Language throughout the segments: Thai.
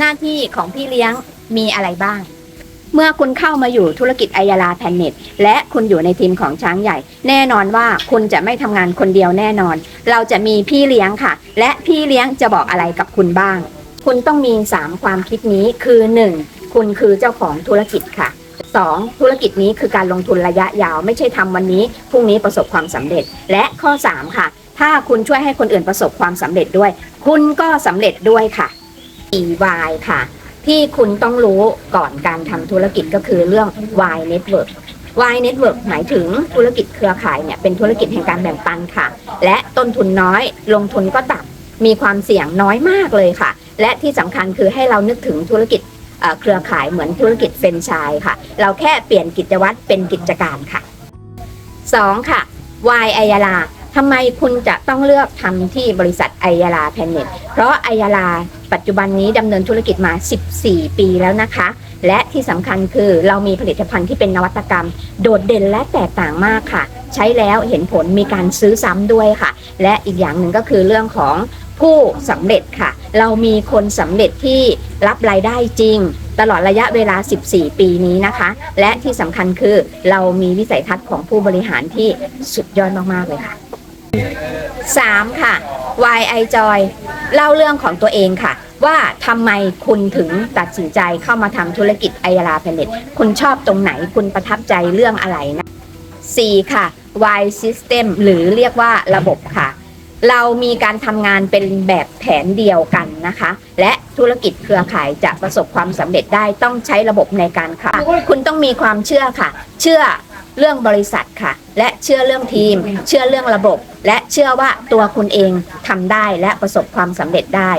หน้าที่ของพี่เลี้ยงมีอะไรบ้าง เมื่อคุณเข้ามาอยู่ธุรกิจไอยาลาแพนเน็ตและคุณอยู่ในทีมของช้างใหญ่ แน่นอนว่าคุณจะไม่ทำงานคนเดียวแน่นอน เราจะมีพี่เลี้ยงค่ะ และพี่เลี้ยงจะบอกอะไรกับคุณบ้าง คุณต้องมี 3 ความคิดนี้คือ 1. คุณคือเจ้าของธุรกิจค่ะ 2. ธุรกิจนี้คือการลงทุนระยะยาวไม่ใช่ทำวันนี้พรุ่งนี้ประสบความสำเร็จ และข้อ 3 ค่ะ ถ้าคุณช่วยให้คนอื่นประสบความสำเร็จด้วย คุณก็สำเร็จด้วยค่ะ EY ค่ะ ที่คุณต้องรู้ก่อนการทำธุรกิจก็คือเรื่อง Y Network Y Network หมายถึงธุรกิจเครือข่ายเนี่ยเป็นธุรกิจแห่งการแบ่งปันค่ะ และต้นทุนน้อยลงทุนก็ต่ำมีความเสี่ยงน้อยมากเลยค่ะ และที่สำคัญคือให้เรานึกถึงธุรกิจเครือข่ายเหมือนธุรกิจเฟรนไชส์ค่ะ เราแค่เปลี่ยนกิจวัตรเป็นกิจการค่ะ 2. ค่ะ Y ไอยาลาทำไมคุณจะต้องเลือกทำที่บริษัทไอยาลาแพนเน็ตเพราะไอยาลา ปัจจุบันนี้ดำเนินธุรกิจมา 14 ปีแล้วนะคะ และที่สำคัญคือเรามีผลิตภัณฑ์ที่เป็นนวัตกรรม โดดเด่นและแตกต่างมากค่ะ ใช้แล้วเห็นผลมีการซื้อซ้ำด้วยค่ะ และอีกอย่างหนึ่งก็คือเรื่องของผู้สำเร็จค่ะ เรามีคนสำเร็จที่รับรายได้จริง ตลอดระยะเวลา 14 ปีนี้นะคะ และที่สำคัญคือเรามีวิสัยทัศน์ของผู้บริหารที่สุดยอดมาก ๆ เลยค่ะ 3. ค่ะ Why I Joy เล่าเรื่องของตัวเองค่ะ ว่าทำไมคุณถึงตัดสินใจเข้ามาทำธุรกิจไอยาลาแพนเน็ตคุณชอบตรงไหนคุณประทับใจเรื่องอะไรนะ 4. ค่ะ Y System หรือเรียกว่าระบบค่ะ เรามีการทำงานเป็นแบบแผนเดียวกันนะคะ และธุรกิจเครือข่ายจะประสบความสำเร็จได้ต้องใช้ระบบในการค่ะ คุณต้องมีความเชื่อค่ะ เชื่อเรื่องบริษัทค่ะ และเชื่อเรื่องทีม เชื่อเรื่องระบบ และเชื่อว่าตัวคุณเองทำได้และประสบความสำเร็จได้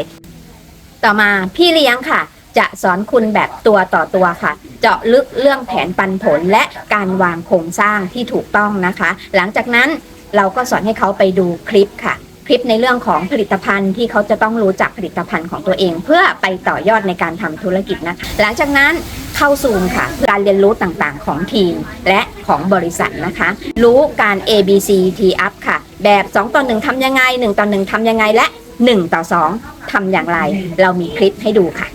ต่อมาพี่เลี้ยงค่ะ จะสอนคุณแบบตัวต่อตัวค่ะ เจาะลึกเรื่องแผนปันผลและการวางโครงสร้างที่ถูกต้องนะคะ หลังจากนั้นเราก็สอนให้เขาไปดูคลิปค่ะ คลิปในเรื่องของผลิตภัณฑ์ที่เขาจะต้องรู้จักผลิตภัณฑ์ของตัวเอง เพื่อไปต่อยอดในการทำธุรกิจนะหลังจากนั้นเข้าซูมค่ะ การเรียนรู้ต่างๆ ของทีมและของบริษัทนะคะ รู้การ A B C T up ค่ะ แบบ 2 ต่อ 1ทำยังไง 1 ต่อ 1ทำยังไงและ 1 ต่อ 2ทำอย่างไร เรามีคลิปให้ดูค่ะ